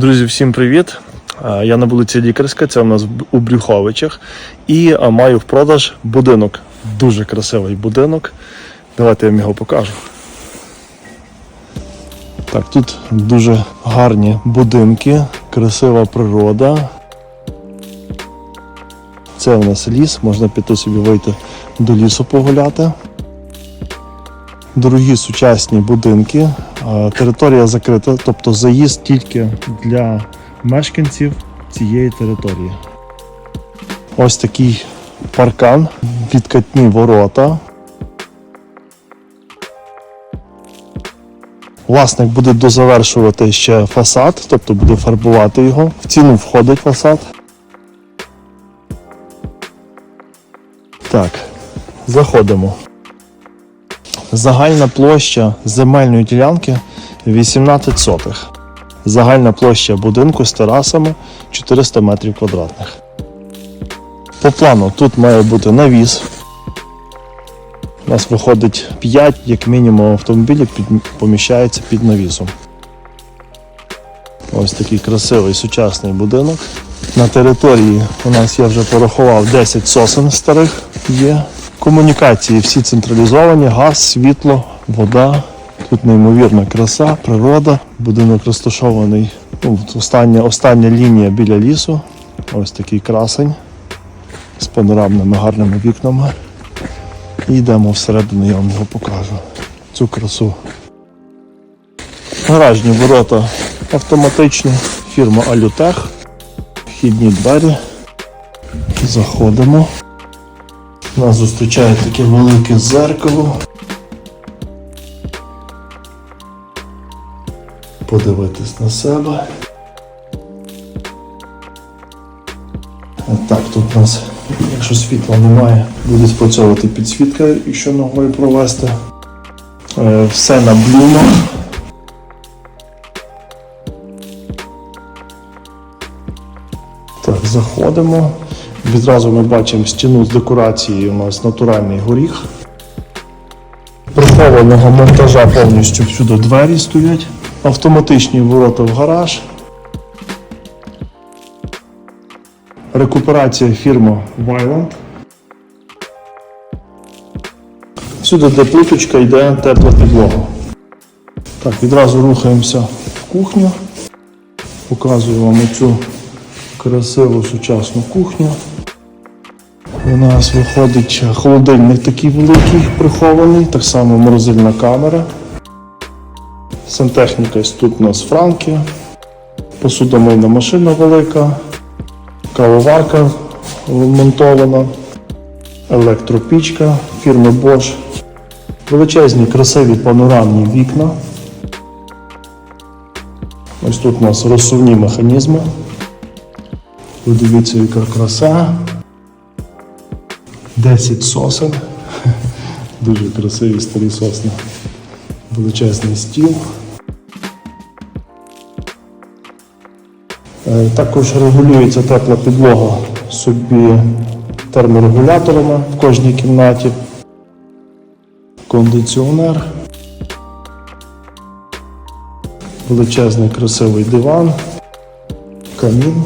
Друзі, всім привіт! Я на вулиці Лікарська, це у нас у Брюховичах. І маю в продаж будинок. Дуже красивий будинок. Давайте я вам його покажу. Так, тут дуже гарні будинки, красива природа. Це у нас ліс, можна піти собі вийти до лісу погуляти. Дорогі сучасні будинки. Територія закрита, тобто заїзд тільки для мешканців цієї території. Ось такий паркан, відкатні ворота. Власник буде дозавершувати ще фасад, тобто буде фарбувати його. В ціну входить фасад. Так, заходимо. Загальна площа земельної ділянки 18 сотих. Загальна площа будинку з терасами 400 метрів квадратних. По плану тут має бути навіс. У нас виходить 5, як мінімум, автомобілів поміщається під навісом. Ось такий красивий сучасний будинок. На території у нас я вже порахував 10 сосен старих є. Комунікації всі централізовані, газ, світло, вода. Тут неймовірна краса, природа. Будинок розташований. Ну, остання, остання лінія біля лісу. Ось такий красень з панорамними гарними вікнами. І йдемо всередину, я вам його покажу. Цю красу. Гаражні ворота автоматичні, фірма Алютех. Вхідні двері. Заходимо. Нас зустрічає таке велике зеркало. Подивитись на себе. Так, тут у нас, якщо світла немає, буде спрацьовувати підсвітка, якщо ногою провести. Е, Все на блюмах. Так, заходимо. Відразу ми бачимо стіну з декорацією у нас натуральний горіх. Прихованого монтажа повністю всюди двері стоять. Автоматичні ворота в гараж. Рекуперація фірми Вайланд. Всюди, де плиточка, йде тепла підлога. Так, відразу рухаємося в кухню. Показую вам цю красиву сучасну кухню. У нас виходить холодильник такий великий прихований, так само морозильна камера. Сантехніка тут у нас франки, посудомийна машина велика, кавоварка вмонтована, електропічка фірми Bosch, величезні красиві панорамні вікна. Ось тут у нас розсувні механізми. Подивіться, яка краса. 10 сосен. Дуже красиві старі сосни. Величезний стіл. Е, Також регулюється тепла підлога собі терморегуляторами в кожній кімнаті. Кондиціонер. Величезний красивий диван. Камін.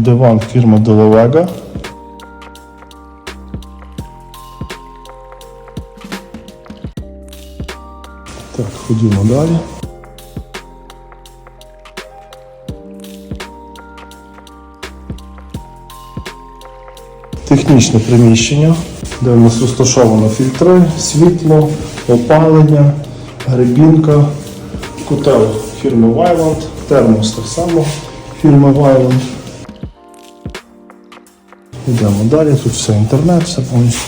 Диван фірми Деловега. Так, ходімо далі. Технічне приміщення, де у нас розташовано фільтри, світло, опалення, гребінка, котел фірми Вайланд, термос так само фірми Вайланд. Йдемо далі, тут все інтернет, все повністю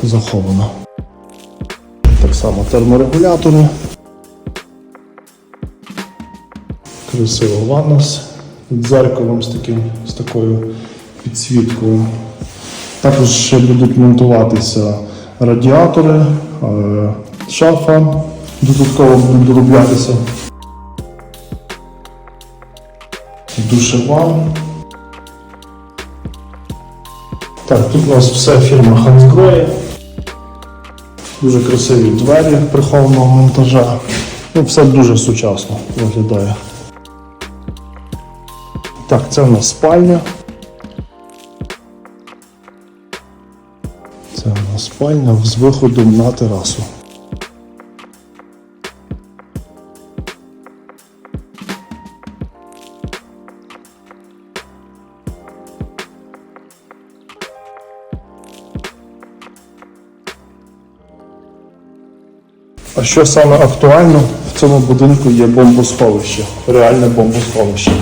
тут заховано. Так само терморегулятори. Красива ванна з дзеркалом з, таким, з такою підсвіткою. Також ще будуть монтуватися радіатори, е, шафа додатково буде дороблятися. Душева. Так, тут у нас вся фірма Хансгроє. Дуже красиві двері прихованого монтажа. Ну, все дуже сучасно виглядає. Так, це в нас спальня. Це в нас спальня з виходом на терасу. А що саме актуально в цьому будинку є бомбосховище, реальне бомбосховище.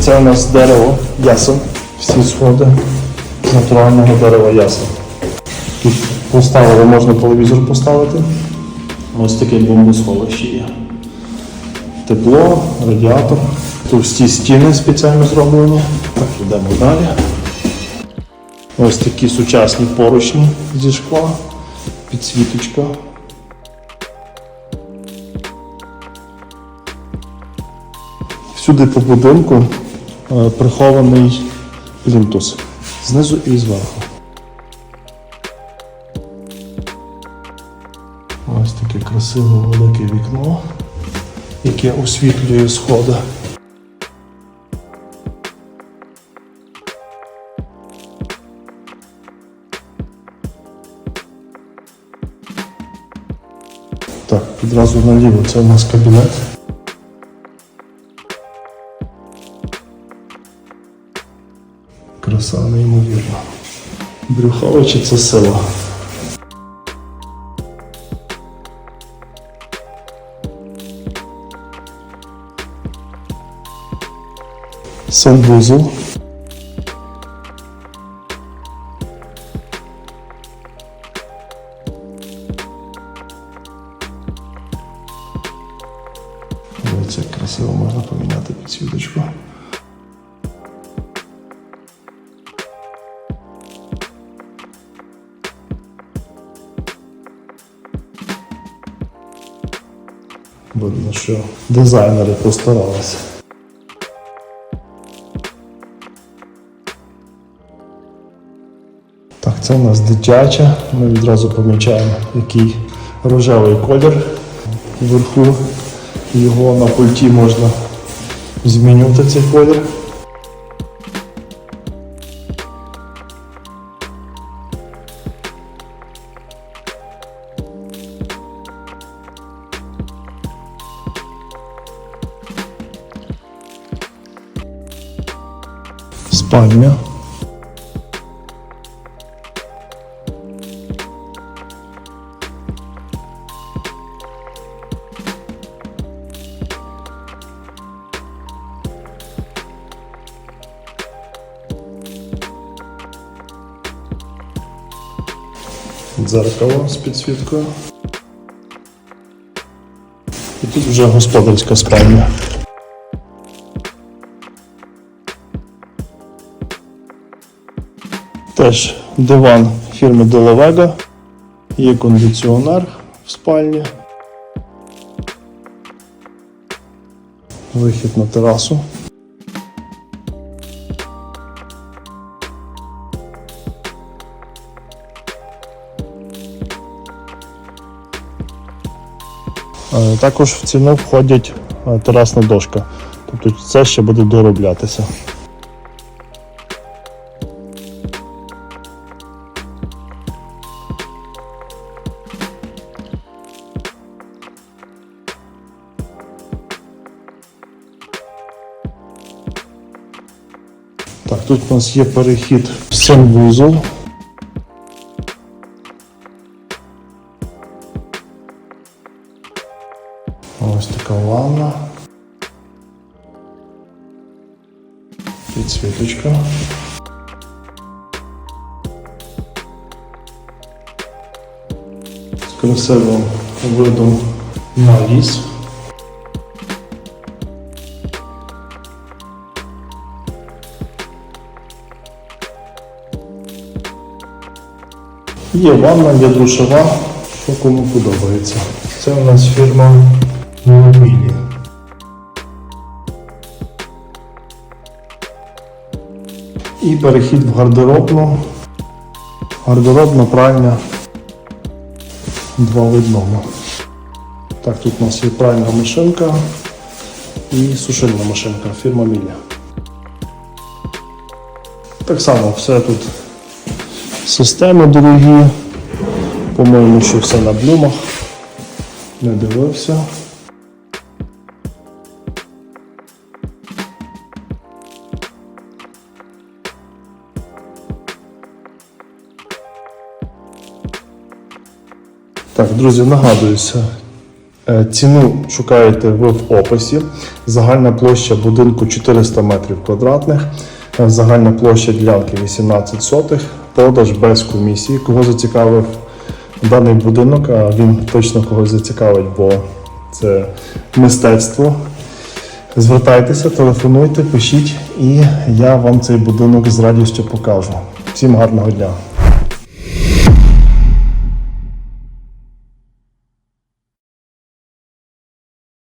Це у нас дерево ясен, всі сходи з натурального дерева ясен. Тут поставили, можна телевізор поставити. Ось таке бомбосховище є. Тепло, радіатор, товсті стіни спеціально зроблені. Так, йдемо далі. Ось такі сучасні поручні зі шкла, підсвіточка. Всюди по будинку е, прихований плінтус знизу і зверху. Ось таке красиве велике вікно, яке освітлює сходи. Так, відразу наліво це у нас кабінет. Краса неймовірна. Брюховичі це село. Санвузол. Видно, що дизайнери постаралися. Так, це у нас дитяча. Ми відразу помічаємо, який рожевий колір вверху. Його на пульті можна змінювати цей колір. Спальня. Дзеркало з підсвіткою. І тут вже господарська спальня. Теж диван фірми Делавега. Є кондиціонер в спальні. Вихід на терасу. Е, Також в ціну входять е, терасна дошка. Тобто це ще буде дороблятися. Так, тут у нас є перехід в санвузол. Ось така ванна. Підсвіточка. З красивим видом на ліс. Є ванна, є душова, що кому подобається. Це у нас фірма Мобілі. І перехід в гардеробну Гардеробна пральня. Два в одному. Так, тут у нас є пральна машинка і сушильна машинка фірма Міля. Так само все тут системи дорогі. По-моєму, що все на блюмах. Не дивився. Так, друзі, нагадуюся. Е, Ціну шукаєте ви в описі. Загальна площа будинку 400 метрів квадратних, Е, загальна площа ділянки 18 сотих, продаж без комісії. Кого зацікавив даний будинок, а він точно когось зацікавить, бо це мистецтво. Звертайтеся, телефонуйте, пишіть, і я вам цей будинок з радістю покажу. Всім гарного дня!